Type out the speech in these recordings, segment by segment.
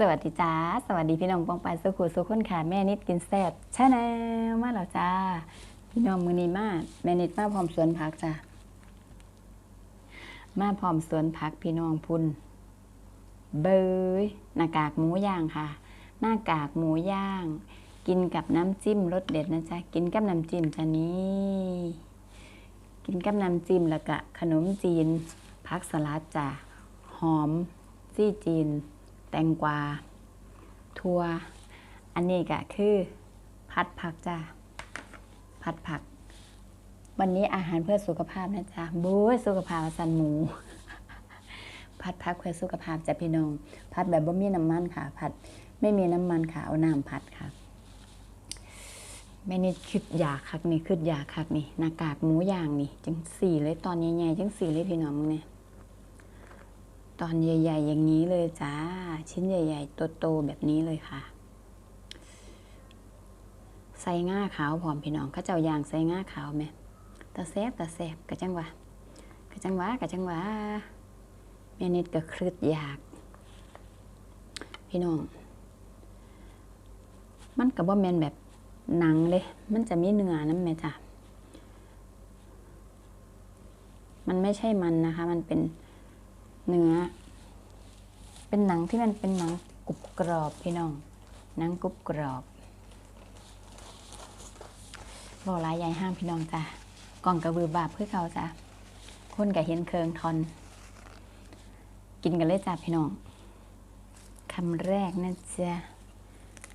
สวัสดีจ้า สวัสดีพี่น้องปองปายสุขุสุขคนค่ะแม่นิดกินแซ่บใช่แน่มาแล้วจ้า พี่น้องมือนี้มาแม่นิดมาพร้อมสวนผักจ้ามาพร้อมสวนผักพี่น้องพุ่นเบยหน้ากากหมูย่างค่ะ หน้ากากหมูย่าง กินกับน้ำจิ้มรสเด็ดนะจ๊ะกินกับน้ำจิ้มจ้านี้กินกับน้ำจิ้มแล้วก็ขนมจีนผักสลัดจ้าหอมซี่จีน แตงกวาถั่ว อันนี้ก็คือพัดผักจ้าพัดผัก วันนี้อาหารเพื่อสุขภาพนะจ๊ะบู๊สุขภาพสันหมูพัดผักเพื่อสุขภาพจ้ะพี่น้องพัดแบบบ่มีน้ำมันค่ะ ผัดไม่มีน้ำมันค่ะ เอาน้ำพัดค่ะแม่นี่คิดยากคักนี่คิดยากคักนี่หน้ากากหมูย่างนี่จังสี่เลยตอนใหญ่ๆจังสี่เลยพี่น้องมึงเนี่ย ตอนใหญ่ ๆ อย่างนี้เลยจ้า ชิ้นใหญ่ ๆ โตๆแบบนี้เลยค่ะ ใส่ง่าขาวพร้อมพี่น้องข้าเจ้าย่างใส่ง่าขาวไหมตาแซบตาแซบกะจังหวะกะจังหวะกะจังหวะแม่นิดก็คลืดอยาก พี่น้อง มันกับว่าแมนแบบหนังเลย มันจะมีเนื้อน้ำแม่จ้ะมันไม่ใช่มันนะคะ มันเป็น เนื้อ เป็นหนังที่มันเป็นหนังกรุบกรอบพี่น้อง หนังกรุบกรอบบอกลายใหญ่ห้างพี่น้องจ้ะกล่องกระบือบาบเพื่อเขาจ้ะคนกับเห็นเคืองทอน กินกันเลยจ้ะพี่น้องคำแรกนะจ๊ะ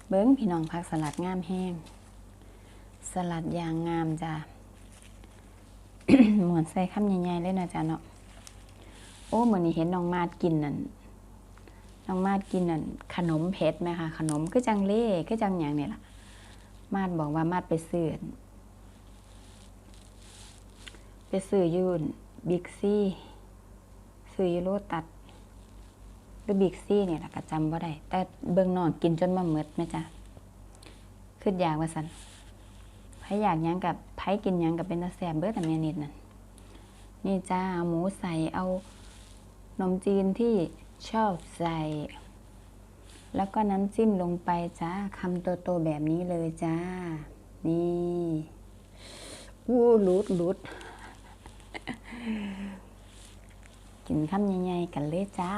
เบิ้งพี่น้องผักสลัดงามแห้ง สลัดยางงามจ้ะหมวนใส่คำใหญ่ๆเลยนะจ๊ะเนาะ โอ้เหมือนนี่เห็นน้องมาดกินนั่นน้องมาดกินนั่นขนมเพชรไหมคะขนมก็จังเล่ก็จังอย่างเนี่ยล่ะ มาดบอกว่ามาดไปซื้ออั่นไปซื้อยูนบิ๊กซี่ซื้อยูโรตัดหรือบิ๊กซี่เนี่ยล่ะก็จำว่าได้แต่เบิ่งนองกินจนมาเมดไหมจ๊ะคืออยากว่าสันไผอยากยังกับไผกินยังกับเป็นตาแสบเบิดแต่เมียนิดนั่นนี่จ้าหมูใส่เอา นมจีนที่ชอบใส่ แล้วก็น้ำจิ้มลงไปจ้าคำโตๆแบบนี้เลยจ้า นี่อู้ลุดลุดกินคำใหญ่ๆกันเลยจ้า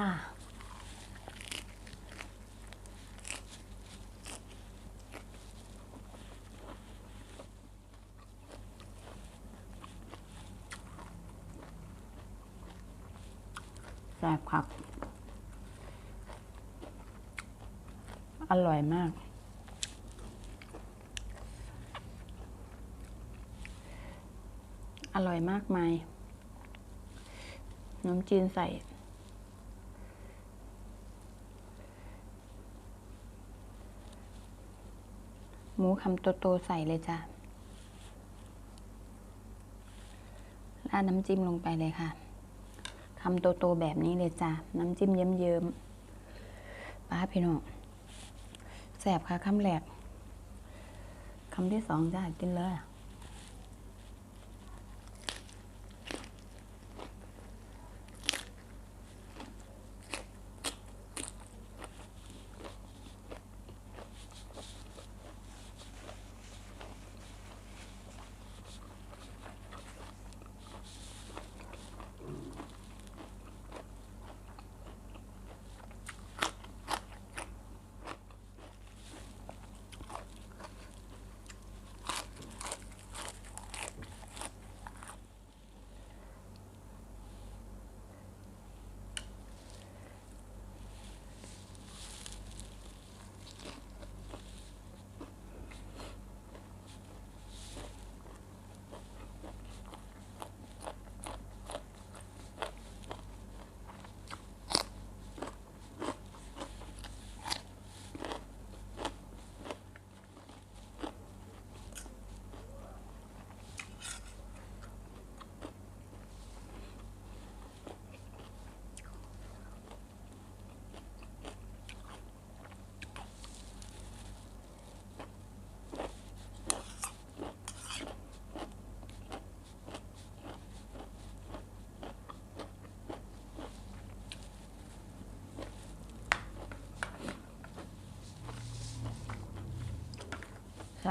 แซ่บครับ อร่อยมาก อร่อยมากมายน้ำจีนใส่หมูคำโตๆใส่เลยจ้ะราดน้ำจิ้มลงไปเลยค่ะ ทำโตๆแบบนี้เลยจ้ะ น้ำจิ้มเยิ้มๆป้าพี่น้องแสบค่ะคำแรกคำที่สองจ้ากินเลย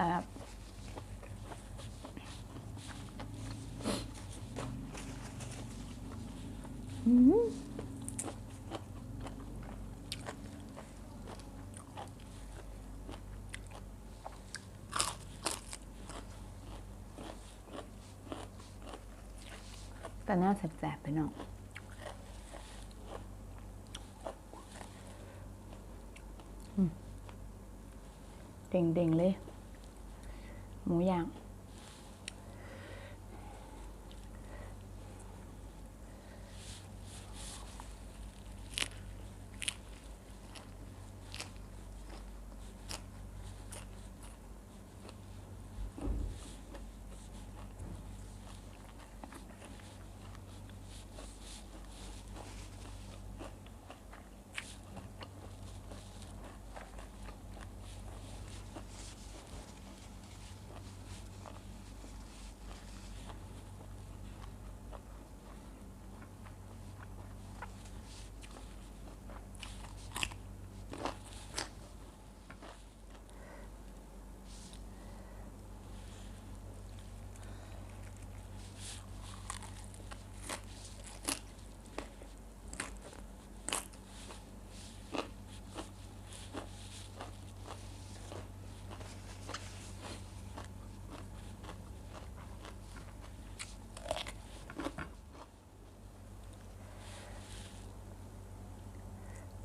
ครับอืมแต่หน่าแสบๆไปเนาะอืมเด้งๆเลย หมู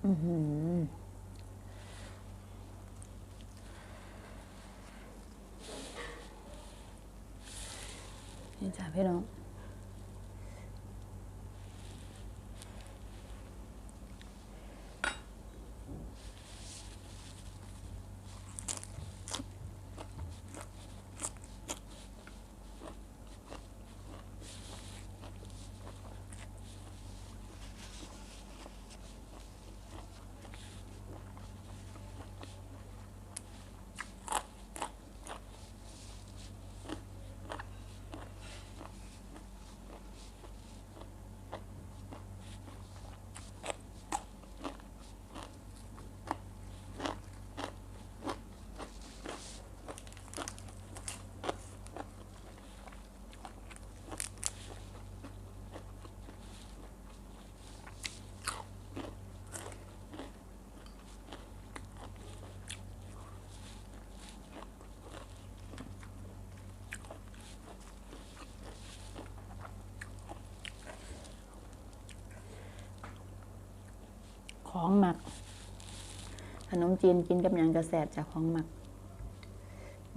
นี่จ้ะพี่น้อง ของหมัก ขนมจีนกินกับยังกระแสบจากของหมัก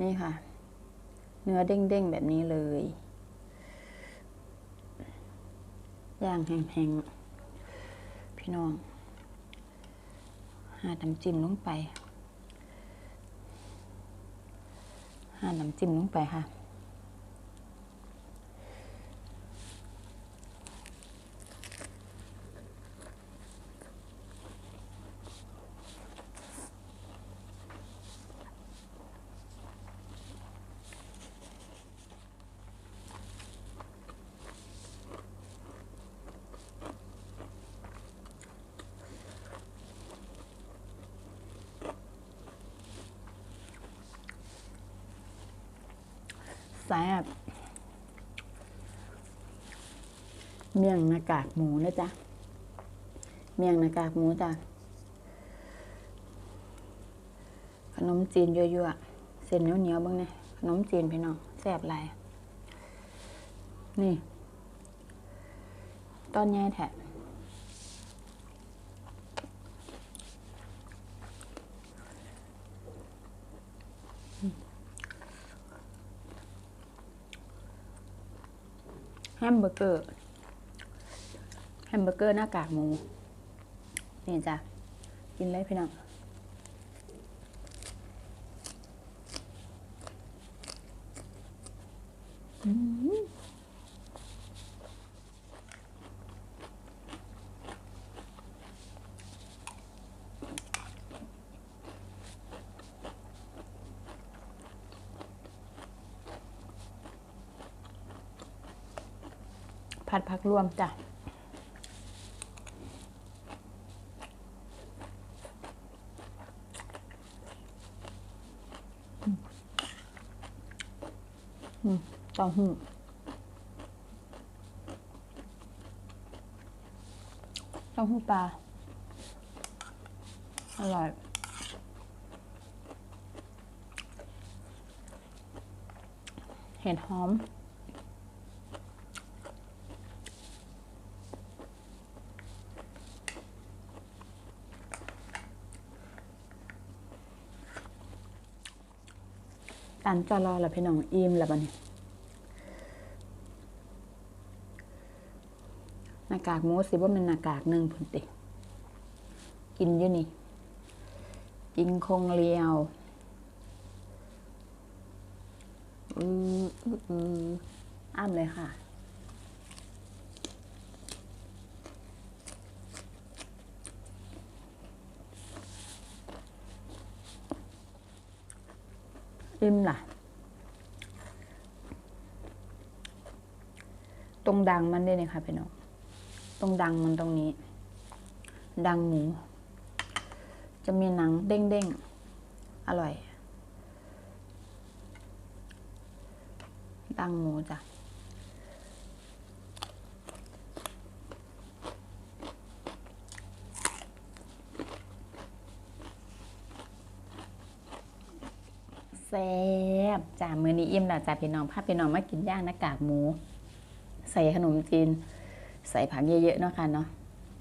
นี่ค่ะ เนื้อเด้งๆแบบนี้เลยย่างแห้งๆ พี่น้อง หาน้ำจิ้มลงไป หาน้ำจิ้มลงไปค่ะ แซ่บเมี่ยงหน้ากากหมูนะจ๊ะ เมี่ยงหน้ากากหมูจ้ะ ขนมจีนเยั่วๆเส้นเหนียวๆบ้างเนี่ยขนมจีนพี่น้องแซ่บหลายนี่ ตอนแย่แท้ แฮมเบอร์เกอร์ แฮมเบอร์เกอร์หน้ากากหมู นี่จ้ะ กินเลยพี่น้อง ผัดผักรวมจ้ะต้าหู้เต้าหู้ปลา อร่อย เห็ดหอมันจะรอละพี่น้องอิ่มละบัดนี้หน้ากากหมูสิว่ามันหน้ากากหนึ่งพุ่นติกินอยู่นี่ กินคงเลียวอืออืออืออ้ามเลยค่ะ อิ่มล่ะ ตรงดังมันได้เลยนะคะพี่น้องตรงดังมันตรงนี้ ดังหมู จะมีหนังเด้งๆ อร่อย ดังหมูจ้ะ แซ่บจ้ามือนี้อิ่มแล้วจ้าพี่น้องพาพี่น้องมากินย่างหน้ากากหมู ใส่ขนมจีน ใส่ผักเยอะๆเนาะค่ะเนาะ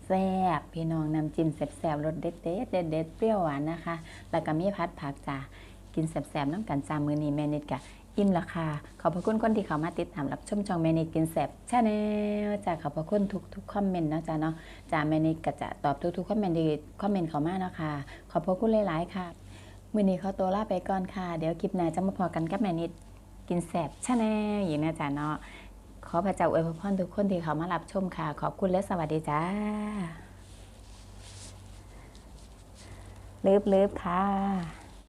แซ่บพี่น้องน้ำจิ้มแซ่บๆรสเด็ดๆเด็ดเด็ดๆเปรี้ยวหวานนะคะ แล้วก็มีพัดผักจ้ากินแซ่บๆน้ำกันจ้ามือนี้แม่นิดกะอิ่มราคาขอบพระคุณคนที่เข้ามาติดตามรับชมช่องแม่นิดกินแซ่บชาแนลจ้าขอบพระคุณทุกๆคอมเมนต์เนาะจ้าเนาะจ้าแม่นิดก็จะตอบทุกๆคอมเมนต์ที่คอมเมนต์เข้ามาเนาะค่ะขอบพระคุณหลาย ๆ ค่ะ มือนี้เขาตัวลาไปก่อนค่ะ เดี๋ยวคลิปหน้าจะมาพอกันกับแม่นิดกินแสบชาแนลอย่างนี้นะจ๊ะเนาะขอพระเจ้าอวยพรทุกคนที่เขามารับชมค่ะ ขอบคุณและสวัสดีจ้าเลิฟเลิฟค่ะ